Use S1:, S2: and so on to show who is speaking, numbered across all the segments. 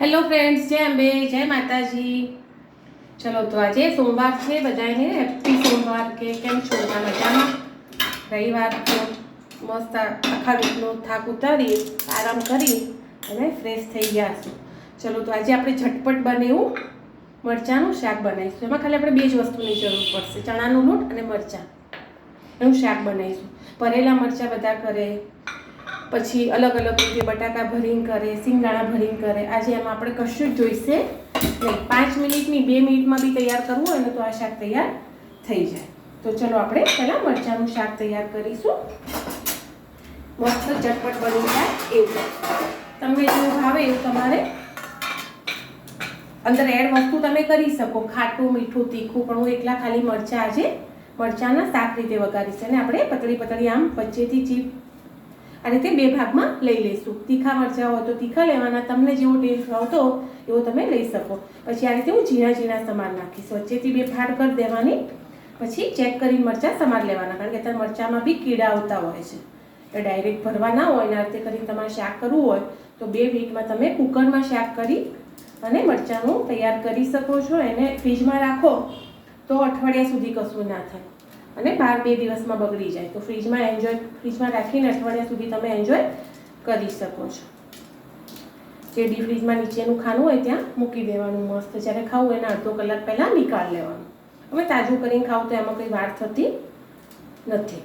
S1: Hello friends જય અંબે, જય માતાજી. ચલો, તો આજે સોમવાર છે બધાને હેપી સોમવાર કે કેમ છો? મજામાં? રવિવાર તો મસ્ત આખા વીકનો થાક ઉતારી આરામ કરી અને ફ્રેશ થઈ ગયા છું ચલો, તો આજે આપણે ઝટપટ બને એવું મરચાંનું શાક બનાવીશું. એમાં ખાલી આપણે બે જ વસ્તુની જરૂર પડશે, ચણાનું લોટ અને મરચાં. એનું શાક બનાવીશું. ભરેલા મરચાં બધા કરે પછી અલગ અલગ રીતે બટાકા ભરીને કરે સિંગદાણા ભરીને કરે. આજે એમાં આપણે કશું જ જોઈશે નહીં. પાંચ મિનિટની બે મિનિટમાં બી તૈયાર કરવું હોય ને તો આ શાક તૈયાર થઈ જાય. તો ચલો આપણે પહેલાં મરચાંનું શાક તૈયાર કરીશું. મસ્ત ચટપટ બની જાય એવું. તમને જેવું ભાવે એવું તમારે. અંદર એડ વસ્તુ તમે કરી શકો. ખાટું, મીઠું, તીખું, પણ હું એકલા ખાલી મરચાં આજે મરચાંના શાક રીતે વઘારીશ. અને આપણે પતળી પતળી આમ વચ્ચેથી ચીપ આ તે બે ભાગમાં લઈ લઈશું. તીખા મરચાં હોય તો તીખા લેવાના, તમને જેવો ટેસ્ટ આવતો એવો તમે લઈ શકો. પછી આ રીતે હું ઝીણા ઝીણા સમાર નાખીશ. વચ્ચેથી બે ફાડ કરી દેવાની. પછી ચેક કરીને મરચાં સમાર લેવાના, કારણ કે અત્યારે મરચાંમાં બી કીડા આવતા હોય છે. તો ડાયરેક્ટ ભરવા ના હોય એના રીતે કરીને તમારે શાક કરવું હોય, તો બે મિનિટમાં તમે કુકરમાં શાક કરી અને મરચાંનું તૈયાર કરી શકો છો. એને ફ્રીજમાં રાખો તો અઠવાડિયા સુધી કશું ના થાય. અને બાર બે દિવસમાં બગડી જાય. તો ફ્રીજમાં એન્જોય ફ્રીજમાં રાખીને અઠવાડિયા સુધી તમે એન્જોય કરી શકો છો. જે ડી ફ્રીજમાં નીચેનું ખાનું હોય ત્યાં મૂકી દેવાનું મસ્ત. જ્યારે ખાવું એના અડધો કલાક પહેલાં નિકાળ લેવાનું. હવે તાજું કરીને ખાવ તો એમાં કંઈ વાર થતી નથી.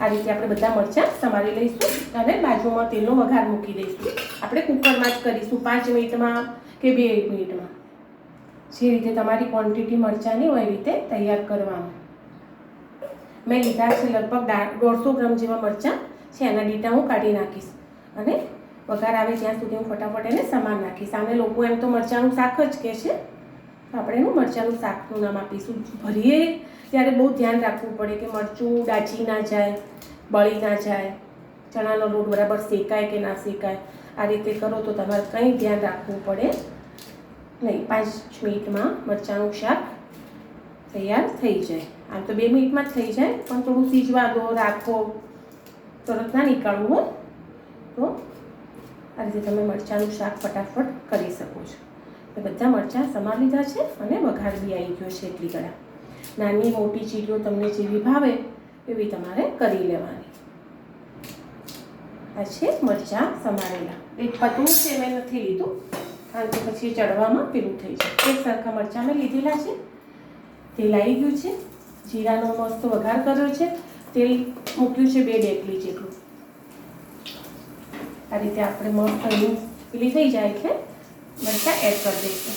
S1: આ રીતે આપણે બધા મરચાં સમારી લઈશું અને બાજુમાં તેલનો વઘાર મૂકી દઈશું. આપણે કુકરમાં જ કરીશું પાંચ મિનિટમાં કે બે મિનિટમાં. જે રીતે તમારી ક્વોન્ટિટી મરચાંની હોય એ રીતે તૈયાર કરવાનું. મેં લીધા છે લગભગ દોઢસો ગ્રામ જેવા મરચાં છે, એના ડીટા હું કાઢી નાખીશ. અને વઘાર આવે ત્યાં સુધી હું ફટાફટ એને સમાન નાખીશ. સામે લોકો એમ તો મરચાંનું શાક જ કહે છે. આપણે એનું મરચાંનું શાકનું નામ આપીશું. ભરીએ ત્યારે બહુ ધ્યાન રાખવું પડે કે મરચું ડાચી ના જાય, બળી ના જાય, ચણાનો લોટ બરાબર શેકાય કે ના શેકાય. આ રીતે કરો તો તમારે કંઈ ધ્યાન રાખવું પડે નહીં. પાંચ મિનિટમાં મરચાંનું શાક તૈયાર થઈ જાય. આમ તો બે મિનિટમાં જ થઈ જાય, પણ થોડું સીજવા દો રાખો, તરત ના નીકાળવું હોય તો આ રીતે તમે મરચાંનું શાક ફટાફટ કરી શકો છો. તો બધા મરચાં સમાર લીધા છે અને વઘાર બી આવી ગયો છે એટલી ગળા નાની મોટી ચીડીઓ તમને જેવી ભાવે એવી તમારે કરી લેવાની. આ છે મરચાં સમારેલા. એક પતલું છે, મેં નથી લીધું. કારણ કે પછી ચડવામાં પેલું થઈ જાય. એક સરખા મરચાં મેં લીધેલા છે. તેલ આવી ગયું છે. જીરાનો મસ્ત વઘાર કર્યો છે. તેલ મૂક્યું છે બે ડેકલી જેટલું. આ રીતે આપણે મસ્ત એનું પેલી થઈ જાય એટલે મરચાં એડ કરી દઈશું.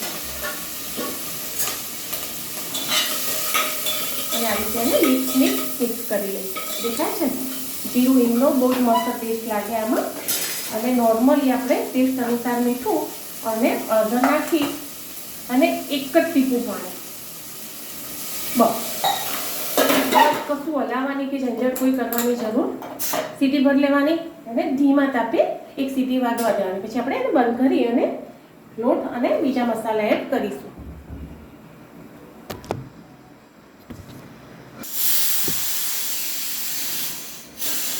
S1: અને આ રીતે એને મિક્સ મિક્સ મિક્સ કરી લઈશું. દેખાય છે ને? જીરું હિંગનો બહુ જ મસ્ત ટેસ્ટ લાગે આમાં. અને નોર્મલી આપણે ટેસ્ટ અનુસાર મીઠું અને અડધો નાખી અને એક જ ટીપું પાણી. બસ. કશું હલાવવાની કે ઝંઝટ કોઈ કરવાની જરૂર સીટી ભરી લેવાની અને ધીમા તાપે એક સીટી વાગવા દેવાની. પછી આપણે એને બંધ કરી અને લોટ અને બીજા મસાલા એડ કરીશું.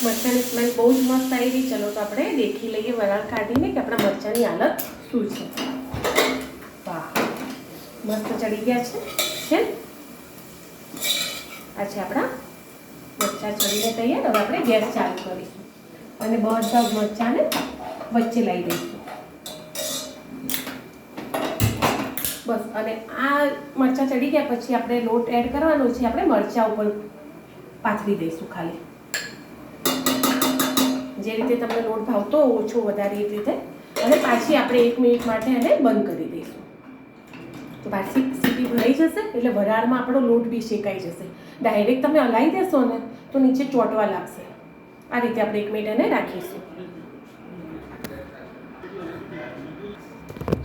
S1: મરચાંની સ્મેલ બહુ જ મસ્ત આવી રહી. ચલો તો આપણે દેખી લઈએ વરાળ કાઢીને કે આપણા મરચાંની હાલત શું છે. વાહ, મસ્ત ચડી ગયા છે. છે? આ છે આપણા મરચાં ચડીને તૈયાર, હવે આપણે ગેસ ચાલુ કરીશું. અને બધા મરચાંને વચ્ચે લાવી દઈશું. બસ, અને આ મરચાં ચડી ગયા પછી આપણે લોટ એડ કરવાનો છે, આપણે મરચાં ઉપર પાથરી દઈશું ખાલી. જે રીતે તમને લોટ ભાવતો ઓછો વધારે એ રીતે. અને પાછી આપણે એક મિનિટ માટે એને બંધ કરી દઈશું. તો પાછી સીટી ભરાઈ જશે, એટલે વરાળમાં આપણો લોટ બી શેકાઈ જશે. ડાયરેક્ટ તમે હલાવી દેશો ને તો નીચે ચોંટવા લાગશે. આ રીતે આપણે એક મિનિટ એને રાખીશું.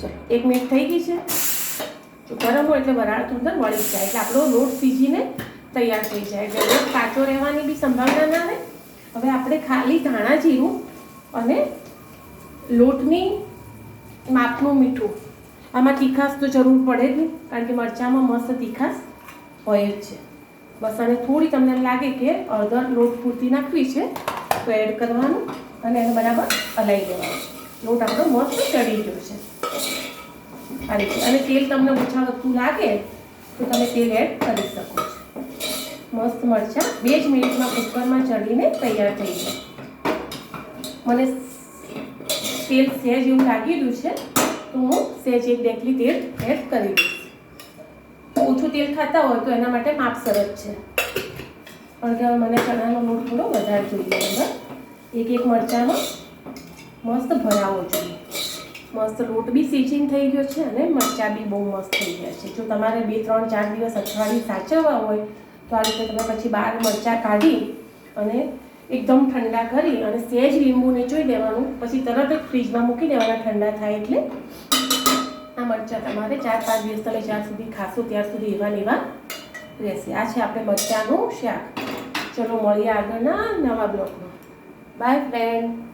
S1: ચલો, એક મિનિટ થઈ ગઈ છે. ગરમ હોય એટલે વરાળ અંદર વળી જાય. એટલે આપણો લોટ સીજીને તૈયાર થઈ જાય. એટલે લોટ કાચો રહેવાની બી સંભાવના ના રહે હવે આપણે ખાલી ધાણા જીરું અને લોટની માપનું મીઠું. આમાં તીખાશ તો જરૂર પડે જ નહીં, કારણ કે મરચાંમાં મસ્ત તીખાશ હોય જ છે. બસ અને થોડી તમને લાગે કે અડધર લોટ પૂરતી નાખવી છે, તો એડ કરવાનું અને એને બરાબર હલાવી દેવાનું લોટ આપણો મસ્ત ચડી ગયો છે. આ અને તેલ તમને ઓછા વધતું લાગે તો તમે તેલ એડ કરી શકો મસ્ત મરચાં બે જ મિનિટમાં કુકરમાં ચડીને તૈયાર થઈ જાય મને તેલ સહેજ એવું લાગી રહ્યું છે, તો હું સહેજ એક ડેકલી તેલ એડ કરી દઈશ ઓછું તેલ ખાતા હોય તો એના માટે માપ સરસ છે. પણ કે મને ચણાનો લોટ થોડો વધારે જોઈએ અંદર એક એક મરચાંનો મસ્ત ભરાવો જોઈએ. મસ્ત લોટ બી સિચિંગ થઈ ગયો છે અને મરચાં બી બહુ મસ્ત થઈ ગયા છે. જો તમારે બે, ત્રણ, ચાર દિવસ અઠવાડિયે સાચવવા હોય, તો આ રીતે તમે પછી બાર મરચાં કાઢી અને એકદમ ઠંડા કરી અને સહેજ લીંબુ નીચોઈ દેવાનું, પછી તરત જ ફ્રીજમાં મૂકી દેવાના ઠંડા થાય એટલે મરચાં તમારે ચાર, પાંચ દિવસ તમે જ્યાં સુધી ખાશો ત્યાં સુધી એવા ને રહેશે. આ છે આપણે મરચાંનું શાક. ચલો મળીએ આગળના નવા બ્લોગમાં બાય ફ્રેન્ડ